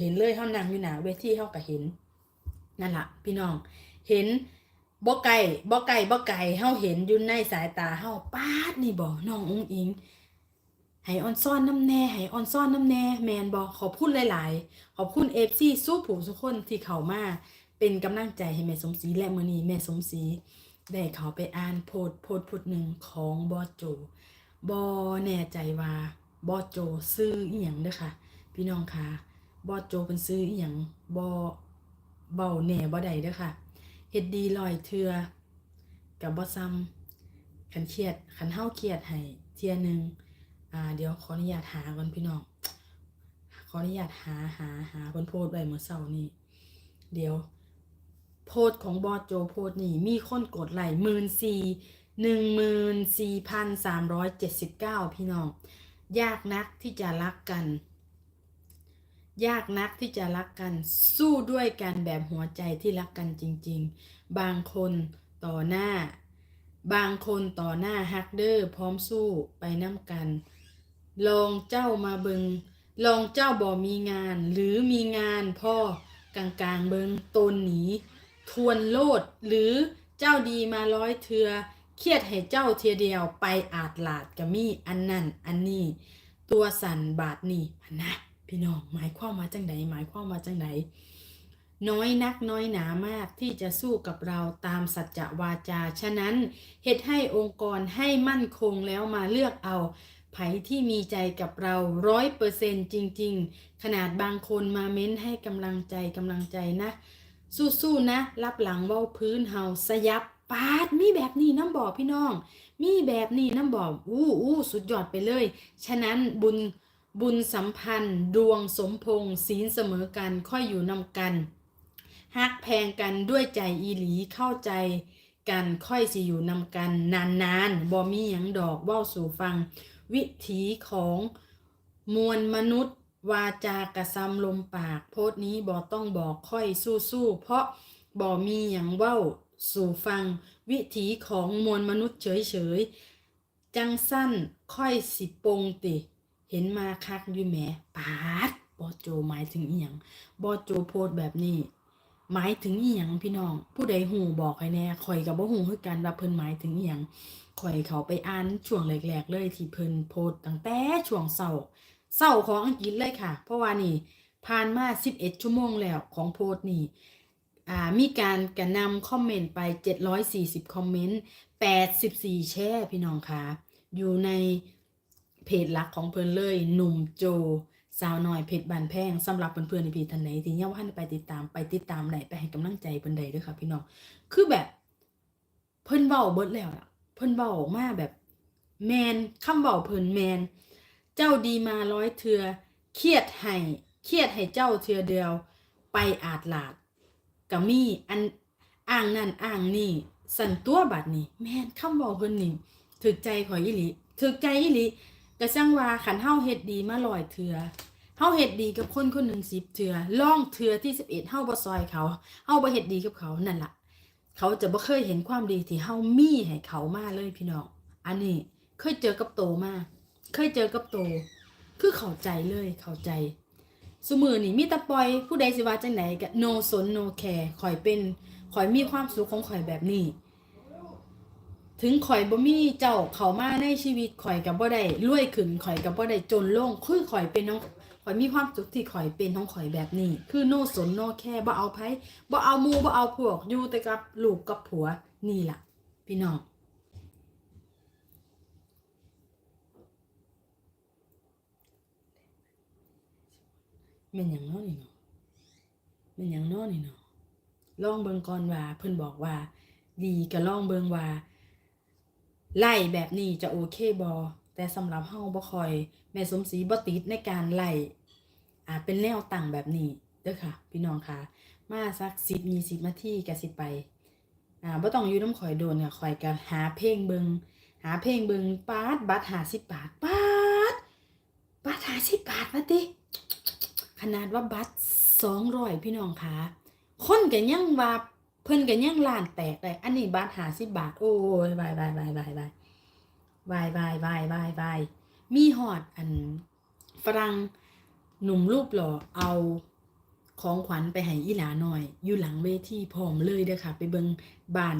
เห็นเลยเฮานั่งอยู่หนาเวทีเฮาก็เห็นนั่นล่ะ พี่น้อง เห็นบ่ไก่บ่ไก่บ่ไก่เฮาเห็นอยู่ในสายตาเฮาปาดนี่บ่น้องอุ้งอิงให้ออนซ่อนน้ำแน่ให้ออนซ่อนน้ำแน่แมนบอกขอบคุณหลาย ๆ ขอบคุณเอฟซีสู้ผู้ทุกคนที่เข้ามาเป็นกำลังใจให้แม่สมศรีและมือนีแม่สมศรีได้เข้าไปอ่านโพสต์โพสต์โพสต์หนึ่งของบอโจบอแน่ใจว่าบอโจซื้ออีหยังเด้อค่ะ พี่น้องค่ะ บอโจเป็นซื้ออีหยังบอเบาแหน่บ่ได้เด้อค่ะเฮ็ดดีลอยเทือกับบ่ซ้ำคันเครียดคันเฮาเครียดให้เทียหนึงอ่าเดี๋ยวขออนุญาตหาก่อนพี่น้องขออนุญาตหาหาหาเพิ่นโพสไว้เมื่อเช้านี้เดี๋ยว โพสของบอโจโพสนี่ มีคนกดไลค์หมื่นสี่หนึ่งหมื่นสี่พันสามร้อยเจ็ดสิบเก้าพี่น้อง ยากนักที่จะรักกัน ยากนักที่จะรักกัน สู้ด้วยกันแบบหัวใจที่รักกันจริง ๆ บางคนต่อหน้า บางคนต่อหน้าฮักเดอร์พร้อมสู้ไปน้ำกัน ลองเจ้ามาเบิงลองเจ้าบ่มีงาน หรือมีงานพ่อกลางกลางๆเบิงตนหนี ทวนโลดหรือเจ้าดีมาร้อยเทือเครียดให้เจ้าเทียเดียวไปอาจหลาดกะมีอันนั่นอันนี้ ตัวสั่นบาทนี่นะ พี่น้องหมายความว่าจังไดหมายความว่าจังไดน้อยนักน้อยหนามากที่จะสู้กับเราตามสัจจะวาจา ฉะนั้นเหตุให้องค์กรให้มั่นคงแล้วมาเลือกเอาไผที่มีใจกับเราร้อยเปอร์เซนจริง ๆ ขนาดบางคนมาเม้นให้กำลังใจกำลังใจนะ สู้ๆนะ รับหลังเว้าพื้นเฮาสยับปาดมีแบบนี้น้ำบอกพี่น้อง มีแบบนี้น้ำบอกอู้อู้สุดยอดไปเลย ฉะนั้นบุญ บุญสัมพันธ์ ดวงสมพงษ์ศีลเสมอกันค่อยอยู่นำกันฮักแพงกันด้วยใจอีหลีเข้าใจกันค่อยสิอยู่นำกันนานๆบ่มีหยังดอกเว้าสู่ฟัง วิถีของมวลมนุษย์ วาจากระซำลมปาก โพสนี้บอต้องบอกค่อยสู้ๆเพราะบอมีอย่างเว้าสู่ฟัง วิถีของมวลมนุษย์เฉยๆจังสั้นค่อยสิปงติ เห็นมาคักอยู่แหมปาดบอโจหมายถึงอีหยังบอโจโพสต์แบบนี้ หมายถึงอีหยังพี่น้อง ผู้ใดหูบอกให้แน่ข่อยกับบ่หูคือกันว่าเพิ่นหมายถึงอีหยังข่อยเขาไปอ่านช่วงแรกๆเลยที่เพิ่นโพสต์ตั้งแต่ช่วงเช้าเศร้าของอังกฤษเลยค่ะ เพราะว่านี่ผ่านมา11ชั่วโมงแล้วของโพสต์นี่อ่ามีการกระนำคอมเมนต์ไป 740 คอมเมนต์ 84 แชร์พี่น้องค่ะอยู่ใน เพจหลักของเพิ่นเลยหนุ่มโจสาวน้อยเพจบานแพงสำหรับเพื่อนๆในพีทันไหนที่ยังว่าไปติดตามไปติดตามไหนไปให้กำลังใจเพิ่นใดด้วยค่ะพี่น้องคือแบบเพิ่นเว้าเบิดแล้วล่ะเพิ่นเว้าออกมาแบบแมนคำเว้าเพิ่นแมน เจ้าดีมาร้อยเทือเครียดให้เครียดให้เจ้าเทือเดียว ไปอาจหลาดกะมีอันอ้างนั่นอ้างนี่สันตัวบัดนี่แมนคำบอกเพิ่นนี่ถึกใจข่อยอีหลีถึกใจอีหลี กระสั่งว่าขันเฮาเฮ็ดดีมาลอยเทือเฮาเฮ็ดดีกับคนคนหนึ่งสิบเทือล่องเทือที่สิบเอ็ดเฮาบ่ซอยเขาเฮาบ่เฮ็ดดีกับเขานั่นล่ะ เขาจะบ่เคยเห็นความดีที่เฮามีให้เขามาเลยพี่น้องอันนี้เคยเจอกับโตมาเคยเจอกับโต คือเข้าใจเลยเข้าใจสมือนี่มีตะปอยผู้ใดสิว่าจังไหนก็ no สน no care ข่อยเป็นข่อยมีความสุขของข่อยแบบนี้ ถึงข่อยบ่มีเจ้าเข้ามาในชีวิตข่อยกับบ่ได้รวยขึ้นข่อยกับบ่ได้จนลงคือข่อยเป็นน้องข่อยมีความสุขที่ข่อยเป็นของข่อยแบบนี้ คือ no สน no care บ่เอาไผบ่เอามูบ่เอาพวกอยู่แต่กับลูกกับผัวนี่ล่ะ พี่น้องแม่นหยังนาะนี่เนาะแม่นหยังนาะนี่เนาะลองเบิงก่อนว่าเพิ่นบอกว่า ดีก็ลองเบิงว่า ไล่แบบนี้จะโอเคบ่แต่สำหรับเฮาบ่คอยแม่สมศรีบ่ติดในการไล่อ่าเป็นแนวตั้งแบบนี้เด้อค่ะ พี่น้องค่ะ มาสัก10 20นาทีก็สิไปอ่าบ่ต้องอยู่น้ำข่อยโดนค่ะข่อยก็หาเพลงเบิงหาเพลงเบิงปาดบัตร50บาทปาดบัตร50บาทว่าติขนาดว่าบัตร200พี่น้องค่ะคนก็ยังว่า เพิ่นก็ยังล้านแตกเลยอันนี้บาทหาสิบาท โอ้ยบายบายบายบายบายบายบายบายบายบายมีหอดอันฝรั่งหนุ่มรูปหล่อเอาของขวัญไปให้อีหลาหน่อย อยู่หลังเวทีพร้อมเลยเด้อค่ะ ไปเบิงบ้าน